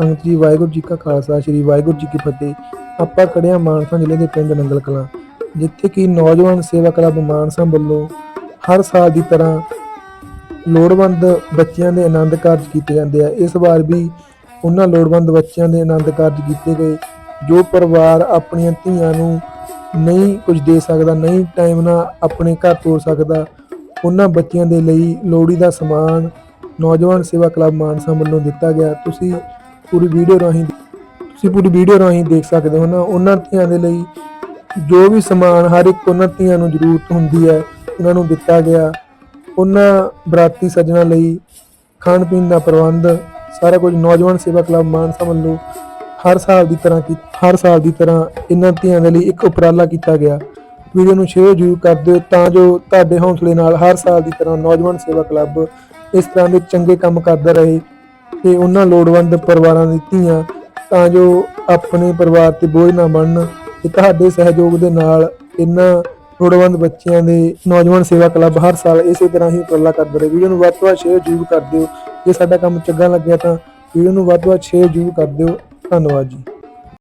ਸੰਗਤ ਜੀ, ਵਾਹਿਗੁਰੂ ਜੀ ਕਾ ਖਾਲਸਾ, ਸ੍ਰੀ ਵਾਹਿਗੁਰੂ ਜੀ ਕੀ ਫਤਿਹ। ਆਪਾਂ ਖੜੇ ਮਾਨਸਾ ਜ਼ਿਲ੍ਹੇ ਦੇ ਪਿੰਡ ਨੰਗਲ ਕਲਾਂ ਜਿੱਥੇ ਕਿ ਨੌਜਵਾਨ ਸੇਵਾ ਕਲੱਬ ਮਾਨਸਾ ਵੱਲੋਂ ਹਰ ਸਾਲ ਦੀ ਤਰ੍ਹਾਂ ਲੋੜਵੰਦ ਬੱਚਿਆਂ ਦੇ ਆਨੰਦ ਕਾਰਜ ਕੀਤੇ ਜਾਂਦੇ ਆ। ਇਸ ਵਾਰ ਵੀ ਉਹਨਾਂ ਲੋੜਵੰਦ ਬੱਚਿਆਂ ਦੇ ਆਨੰਦ ਕਾਰਜ ਕੀਤੇ ਗਏ, ਜੋ ਪਰਿਵਾਰ ਆਪਣੀਆਂ ਧੀਆਂ ਨੂੰ ਨਹੀਂ ਕੁਝ ਦੇ ਸਕਦਾ, ਨਹੀਂ ਟਾਈਮ ਨਾਲ ਆਪਣੇ ਘਰ ਤੋਰ ਸਕਦਾ, ਉਹਨਾਂ ਬੱਚਿਆਂ ਦੇ ਲਈ ਲੋੜੀ ਦਾ ਸਮਾਨ ਨੌਜਵਾਨ ਸੇਵਾ ਕਲੱਬ ਮਾਨਸਾ ਵੱਲੋਂ ਦਿੱਤਾ ਗਿਆ। ਤੁਸੀਂ ਪੂਰੀ ਵੀਡੀਓ ਰਾਹੀਂ ਤੁਸੀਂ ਪੂਰੀ ਵੀਡੀਓ ਰਾਹੀਂ ਦੇਖ ਸਕਦੇ ਹੋ ਨਾ, ਉਹਨਾਂ ਧੀਆਂ ਦੇ ਲਈ ਜੋ ਵੀ ਸਮਾਨ ਹਰ ਇੱਕ ਉਹਨਾਂ ਧੀਆਂ ਨੂੰ ਜ਼ਰੂਰਤ ਹੁੰਦੀ ਹੈ, ਉਹਨਾਂ ਨੂੰ ਦਿੱਤਾ ਗਿਆ। ਉਹਨਾਂ ਬਰਾਤੀ ਸੱਜਣਾ ਲਈ ਖਾਣ ਪੀਣ ਦਾ ਪ੍ਰਬੰਧ, ਸਾਰਾ ਕੁਝ ਨੌਜਵਾਨ ਸੇਵਾ ਕਲੱਬ ਮਾਨਸਾ ਵੱਲੋਂ ਹਰ ਸਾਲ ਦੀ ਤਰ੍ਹਾਂ ਕੀ ਹਰ ਸਾਲ ਦੀ ਤਰ੍ਹਾਂ ਇਹਨਾਂ ਧੀਆਂ ਦੇ ਲਈ ਇੱਕ ਉਪਰਾਲਾ ਕੀਤਾ ਗਿਆ। ਵੀਡੀਓ ਨੂੰ ਸ਼ੇਅਰ ਜ਼ਰੂਰ ਕਰ ਦਿਓ ਤਾਂ ਜੋ ਤੁਹਾਡੇ ਹੌਸਲੇ ਨਾਲ ਹਰ ਸਾਲ ਦੀ ਤਰ੍ਹਾਂ ਨੌਜਵਾਨ ਸੇਵਾ ਕਲੱਬ ਇਸ ਤਰ੍ਹਾਂ ਦੇ ਚੰਗੇ ਕੰਮ ਕਰਦਾ ਰਹੇ। ਤੇ ਉਹਨਾਂ ਲੋੜਵੰਦ ਪਰਿਵਾਰਾਂ ਦੀ ਧੀਆਂ ਤਾਂ ਜੋ ਆਪਣੇ ਪਰਿਵਾਰ ਤੇ ਬੋਝ ਨਾ ਬਣਨ ਤੇ ਤੁਹਾਡੇ ਸਹਿਯੋਗ ਦੇ ਨਾਲ ਇਹਨਾਂ ਲੋੜਵੰਦ ਬੱਚਿਆਂ ਦੇ ਨੌਜਵਾਨ ਸੇਵਾ ਕਲੱਬ ਹਰ ਸਾਲ ਇਸੇ ਤਰ੍ਹਾਂ ਹੀ ਉਪਰਾਲਾ ਕਰਦੇ ਰਹੇ। ਵੀਡੀਓ ਨੂੰ ਵੱਧ ਤੋਂ ਵੱਧ ਸ਼ੇਅਰ ਜ਼ਰੂਰ ਕਰ ਦਿਓ। ਜੇ ਸਾਡਾ ਕੰਮ ਚੰਗਾ ਲੱਗਿਆ ਤਾਂ ਵੀਡੀਓ ਨੂੰ ਵੱਧ ਤੋਂ ਵੱਧ ਸ਼ੇਅਰ ਜ਼ਰੂਰ ਕਰ ਦਿਓ। ਧੰਨਵਾਦ ਜੀ।